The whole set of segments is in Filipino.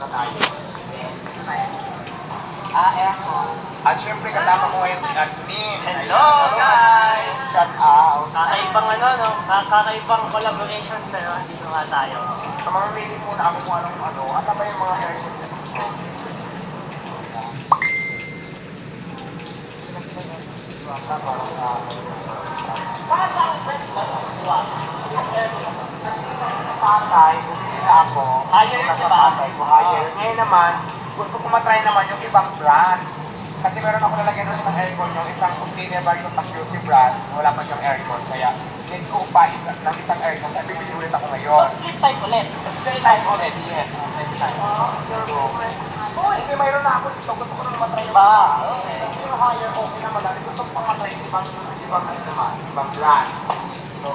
muna tayo. Ah, aircon. At syempre kasama ko ngayon si Admin. Hello, guys! Shout out. Kakaibang ano, no? Ka- Kakaibang collaboration pero dito nga tayo. Sa mga mili muna ako kung anong ano. Asa ba yung mga aircon dito? Pasay, bumili na ako. Higher Nasa ka ba? Pasay ko, higher. Ngayon naman, gusto ko matry naman yung ibang brand. Kasi meron ako nalagyan ng isang aircon yung isang container bag ko sa QC brand. Wala pa siyang aircon. Kaya, need ko pa isa, ng isang aircon. Kaya bibili ulit ako So, ngayon. split type ulit. Split type ulit, yes. Split type. So, oh, kasi mayroon na ako dito. Gusto ko na matry yung Ba? Kasi yung higher, okay naman lang. Gusto ko pang matry yung ibang, ibang, naman, ibang brand. So,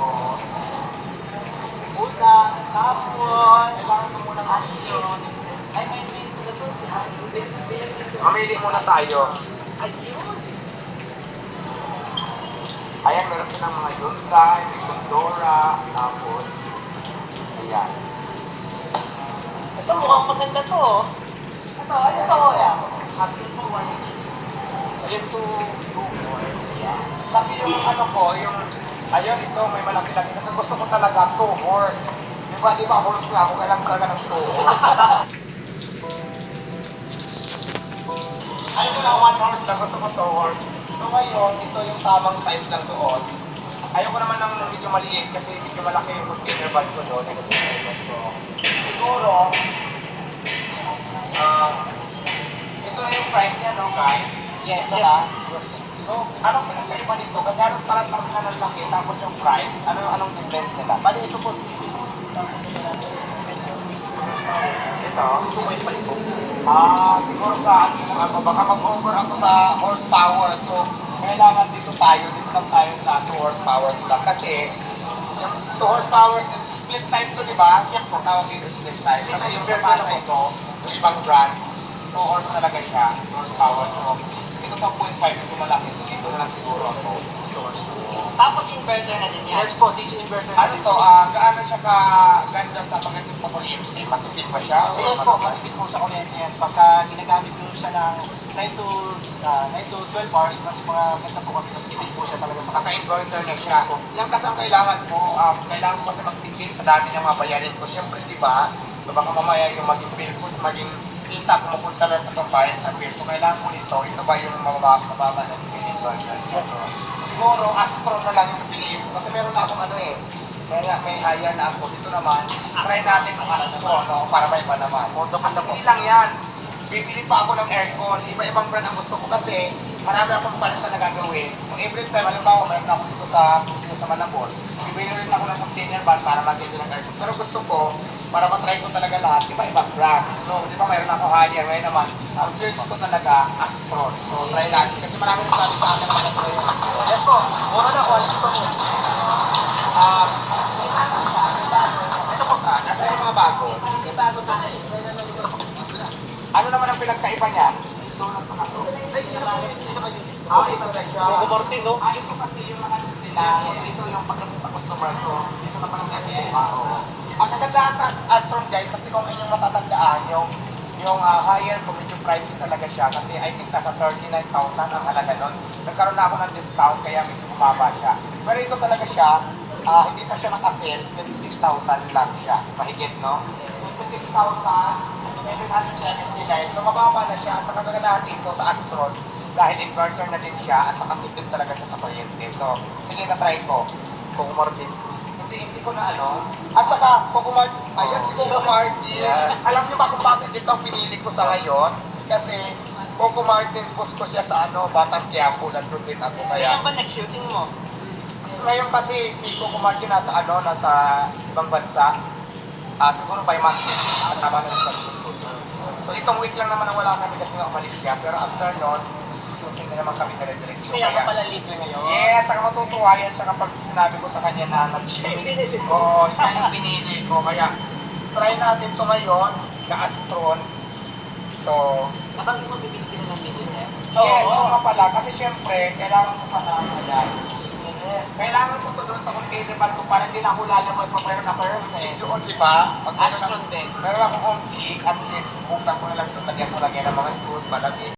sapon, muna ng asyon. Ay, may may ito si Mamili muna tayo. Ayun. Ayan, meron silang mga Hyundai, may Condora, tapos, ayan. Ito mukhang maganda to. Ito, ito to. Asking mo 1 inch. Ayan, two, two. Ayan. Kasi yung ano ko, yung, ayun, ito, may malaki-laki. Kasi gusto ko talaga two horse. Di ba, di ba, nga ako, kailangan talaga ng two horse. Ayun na, one horse lang, gusto ko two horse. So ngayon, ito yung tamang size ng doon. Ayoko naman ng medyo maliit kasi medyo malaki yung container bag ko doon. So, siguro, ah, ito na yung price niya, no, guys? Yes, yes. na. So, anong pinagkaiba nito? Kasi halos paras lang sila ng laki, tapos yung price, ano, anong difference nila? Bali, ito po si Ito? Ah, siguro sa ano ano, baka mag-over ako sa horsepower. So, kailangan dito tayo, dito lang tayo sa 2 horsepower lang. Kasi, yung 2 horsepower, split type to, di ba? Yes po, tawag dito split type. Kasi yung sa Pasay ito, yung ibang brand, 2 horse talaga siya, 2 horsepower. So, ito pa 0.5 ito malaki. So, dito na lang siguro ako. Inverter na din yan. Yes po, this inverter. Ano to, ah, gaano siya ka ganda sa pagdating sa kuryente? Matipid ba siya? O Yes po, matipid? matipid po sa kuryente yan. Pagka ginagamit mo siya ng 9 to, ah, 9 to 12 hours, mas mga ganda po kasi mas tipid po siya talaga sa Naka-inverter na siya. Yan kasi ang kailangan ko, um, kailangan ko kasi magtipid sa dami ng mga bayarin ko. Siyempre, di ba? So baka mamaya yung maging bill ko, maging kita kumupunta na sa pambayad sa bill. So kailangan ko nito, ito ba yung mababa, mababa na yung inverter niya. So siguro Astro na lang yung piliin ko. Kasi meron na akong ano eh, may, may higher na ako. Dito naman, try natin ang Astro, no? Para may iba naman. At hindi lang yan. Bibili pa ako ng aircon. Iba-ibang brand ang gusto ko kasi marami akong pala sa nagagawin. So every time, halimbawa, meron ako dito sa business sa Malabon, bibili rin ako ng container van para magiging ng aircon. Pero gusto ko, para matry ko talaga lahat, iba-ibang brand. So, di ba mayroon ako higher, ngayon naman, ang choice ko talaga, Astron. So, try natin. Kasi marami nagsabi sa akin na ito yung Astron. Yes po, mura na quality po. Ah, ito po ka, nasa yung mga bago. Hindi bago pa. Ano naman ang pinagkaiba niya? Ito lang sa kato. Ah, ito na siya. Hugo Martin, no? Ah, ito kasi yung mga list nila. Ito yung pagdating sa customer. So, ito naman ang ganyan. Oo. Ang kagandahan sa Astron guys, kasi kung inyong matatandaan, yung yung ah, higher kung medyo talaga siya kasi I think nasa 39,000 ang halaga nun. Nagkaroon na ako ng discount kaya medyo bumaba siya. Pero ito talaga siya, ah, hindi pa siya naka-sale, 26,000 lang siya. Mahigit, no? 26,779. So mababa na siya. At sa kagandahan dito sa Astron, dahil inverter na din siya at saka tipid talaga siya sa kuryente. So, sige na try ko. Kung Martin. Hindi, hindi ko na ano. At saka, Coco Martin, ayan si Coco Martin. Yeah. Alam niyo ba kung bakit ito ang pinili ko sa ngayon? Kasi, Coco Martin, gusto siya sa ano, Batang Quiapo, nandun din ako. Kaya Kaya, ba nag-shooting mo? ngayon kasi si Coco Martin nasa ano, nasa ibang bansa. Ah, siguro by month. At tama na sa So itong week lang naman ang wala kami kasi nga umalis siya. Pero after nun, shooting na naman kami dire-diretso. Kaya ka pala na ngayon. Yes, saka matutuwa yan siya kapag sinabi ko sa kanya na Siya yung pinili. Oo, siya yung pinili ko. Kaya try natin to ngayon na Astron. So, Nabanggit mo bibili ka na ng video eh? yes, oo nga pala. Kasi syempre, kailangan ko pa na yan. Kailangan ko to doon sa container bag ko para hindi na ako lalabas pa ako home chick doon, di ba? Pag meron Astron ako- din. Meron akong home chick, at least buksan ko na lang ito, lagyan ko lang yan ng mga juice, malamig.